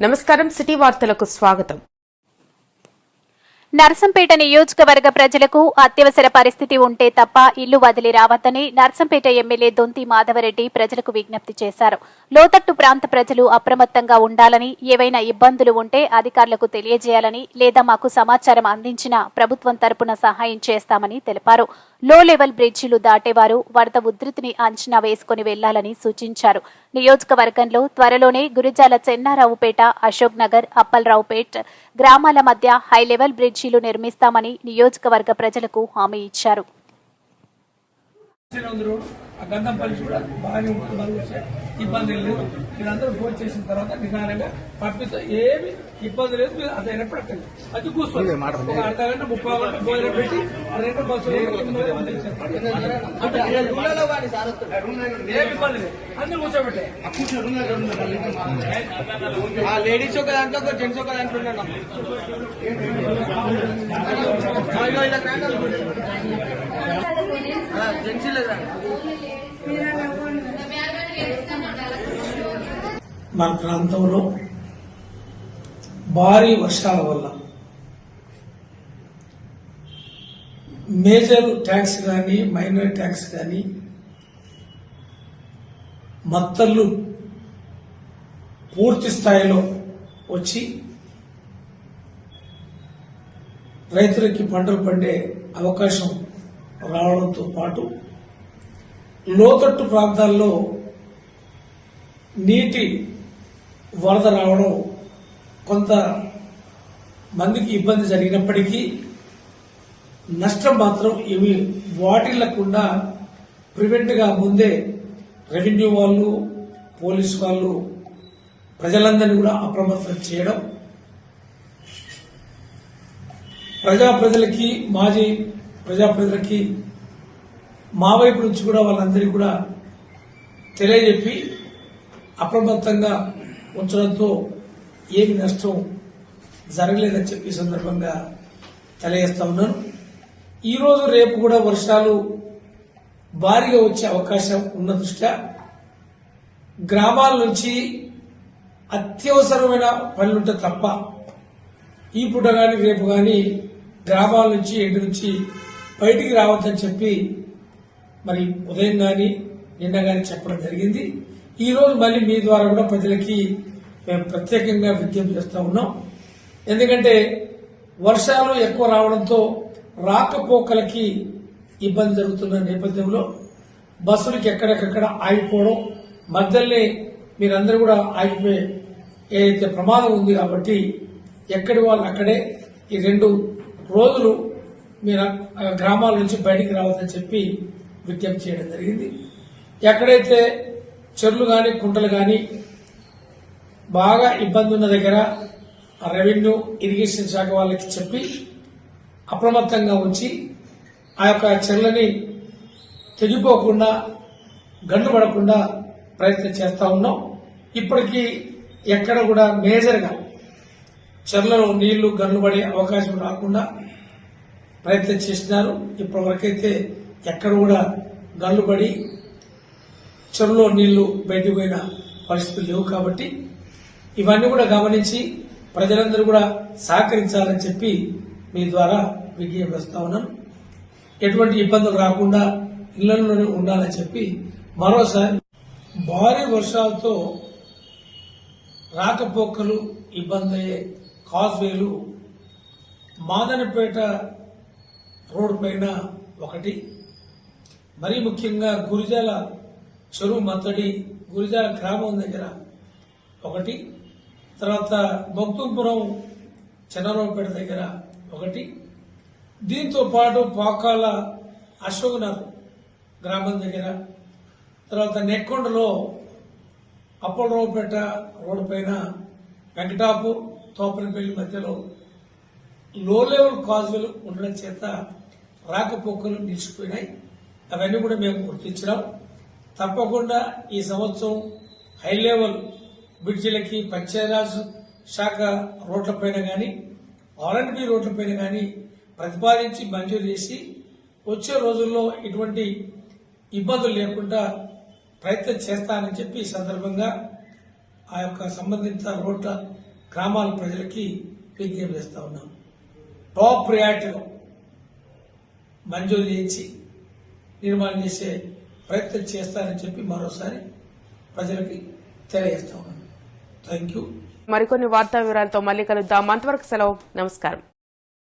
నమస్కారం సిటీ వార్తలకు స్వాగతం. నర్సంపేట నియోజకవర్గ ప్రజలకు అత్యవసర పరిస్థితి ఉంటే తప్ప ఇల్లు వదిలి రావద్దని నర్సంపేట ఎమ్మెల్యే దొంతి మాధవరెడ్డి ప్రజలకు విజ్ఞప్తి చేశారు. లోతట్టు ప్రాంత ప్రజలు అప్రమత్తంగా ఉండాలని ఏవైనా ఇబ్బందులు ఉంటే అధికారులకు తెలియజేయాలని లేదా మాకు సమాచారం అందించినా ప్రభుత్వం తరపున సహాయం చేస్తామని తెలిపారు. లో లెవెల్ బ్రిడ్జిలు దాటేవారు వరద ఉధృతిని అంచనా వేసుకుని వెళ్ళాలని సూచించారు. నియోజకవర్గంలో త్వరలోనే గురిజాల చెన్నారావుపేట అశోక్ నగర్ అప్పలరావుపేట్ గ్రామాల మధ్య హై లెవెల్ బ్రిడ్జిలు నిర్మిస్తామని నియోజకవర్గ ప్రజలకు హామీ ఇచ్చారు. అందరూ ఆ గంధం పలిచి కూడా బాగానే ఉంటుంది ఇబ్బంది లేదు. మీరందరూ ఫోన్ చేసిన తర్వాత నిదానంగా పంపిస్తే. ఏమి ఇబ్బంది లేదు. మీరు అది అయినప్పుడు అక్కడ అది కూర్చోండి. ఒక అర్ధ గంట ముప్పై గంట భోజనం పెట్టి రెండు బస్సులు. ఏమి ఇబ్బంది లేదు. కూర్చోబెట్టే. లేడీస్ ఒక దాంట్లో ఒక జెంట్స్ ఒక దాంట్లో మన ప్రాంతంలో భారీ వర్షాల వల్ల మేజర్ ట్యాక్స్ కానీ మైనర్ ట్యాక్స్ కానీ మత్తళ్ళు పూర్తి స్థాయిలో వచ్చి రైతులకి పంటలు పండే అవకాశం రావడంతో పాటు లోతట్టు ప్రాంతాల్లో నీటి వరద రావడం కొంత మందికి ఇబ్బంది జరిగినప్పటికీ నష్టం మాత్రం ఏమి వాటిల్లకుండా ప్రివెంట్గా ముందే రెవెన్యూ వాళ్ళు పోలీస్ వాళ్ళు ప్రజలందరినీ కూడా అప్రమత్తం చేయడం. ప్రజా ప్రజలకి మాజీ ప్రజా ప్రజలకి మా వైపు నుంచి కూడా వాళ్ళందరికీ కూడా తెలియజెప్పి అప్రమత్తంగా ఉంచడంతో ఏమి నష్టం జరగలేదని చెప్పి సందర్భంగా తెలియజేస్తా ఉన్నాను. ఈరోజు రేపు కూడా వర్షాలు భారీగా వచ్చే అవకాశం ఉన్న దృష్ట్యా గ్రామాల నుంచి అత్యవసరమైన పనులుంటే తప్ప ఈ పూట కానీ రేపు కానీ గ్రామాల నుంచి ఇంటి నుంచి బయటికి రావద్దని చెప్పి మరి ఉదయం కానీ నిన్న కానీ చెప్పడం జరిగింది. ఈ రోజు మళ్ళీ మీ ద్వారా కూడా ప్రజలకి మేము ప్రత్యేకంగా విజ్ఞప్తి చేస్తూ ఉన్నాం. ఎందుకంటే వర్షాలు ఎక్కువ రావడంతో రాకపోకలకి ఇబ్బంది జరుగుతున్న నేపథ్యంలో బస్సులకి ఎక్కడికక్కడ ఆగిపోవడం మధ్యలోనే మీరందరూ కూడా ఆగిపోయే ఏదైతే ప్రమాదం ఉంది కాబట్టి ఎక్కడి వాళ్ళు అక్కడే ఈ రెండు రోజులు మీరు గ్రామాల నుంచి బయటికి రావద్దని చెప్పి విజ్ఞప్తి చేయడం జరిగింది. ఎక్కడైతే చెరువులు కానీ కుంటలు కానీ బాగా ఇబ్బంది ఉన్న దగ్గర ఆ రెవెన్యూ ఇరిగేషన్ శాఖ వాళ్ళకి చెప్పి అప్రమత్తంగా ఉంచి ఆ యొక్క చెర్లని తెగిపోకుండా గండు పడకుండా ప్రయత్నం చేస్తూ ఉన్నాం. ఇప్పటికీ ఎక్కడ కూడా మేజర్గా చెర్లలో నీళ్ళు గన్ను పడే అవకాశం రాకుండా ప్రయత్నం చేసినారు ఇప్పటివరకైతే ఎక్కడ కూడా గన్ను పడి చెరువులో నీళ్ళు బయటకు పోయిన పరిస్థితులు లేవు కాబట్టి ఇవన్నీ కూడా గమనించి ప్రజలందరూ కూడా సహకరించాలని చెప్పి మీ ద్వారా విజ్ఞప్తి చేస్తా ఉన్నాను. ఎటువంటి ఇబ్బందులు రాకుండా ఇళ్ళలోనే ఉండాలని చెప్పి మరోసారి భారీ వర్షాలతో రాకపోకలు ఇబ్బంది అయ్యే కాజ్వేలు మాదనపేట రోడ్డు పైన ఒకటి. మరీ ముఖ్యంగా గురిజాల చెరువు మత్తడి గురిజాల గ్రామం దగ్గర. ఒకటి తర్వాత భక్తుంపురం చెన్నరావుపేట దగ్గర ఒకటి. దీంతో పాటు పాకాల అశోక్నగర్ గ్రామం దగ్గర. తర్వాత నెక్కొండలో అప్పలరావుపేట రోడ్డు పైన వెంకటాపూర్ తోపలపల్లి మధ్యలో లో లెవెల్ కాజులు ఉండడం చేత రాకపోకలు నిలిచిపోయినాయి. అవన్నీ కూడా మేము గుర్తించడం తప్పకుండా ఈ సంవత్సరం హై లెవెల్ బ్రిడ్జిలకి పంచాయరాజ్ శాఖ రోడ్లపైన కానీ ఆర్ఎండ్బి రోడ్లపైన కానీ ప్రతిపాదించి మంజూరు చేసి వచ్చే రోజుల్లో ఇటువంటి ఇబ్బందులు లేకుండా ప్రయత్నం చేస్తానని చెప్పి ఈ సందర్భంగా ఆ యొక్క సంబంధిత రోడ్ల గ్రామాల ప్రజలకి విజ్ఞప్తి చేస్తా ఉన్నాం. టాప్ ప్రయారిటీలో మంజూరు చేయించి నిర్మాణం చేసే ప్రయత్నం చేస్తారని చెప్పి మరోసారి ప్రజలకి తెలియజేస్తా ఉన్నాను. థ్యాంక్ యూ మరికొన్ని వార్తా వివరాలతో మళ్ళీ కలుద్దాం. అంతవరకు సెలవు. నమస్కారం.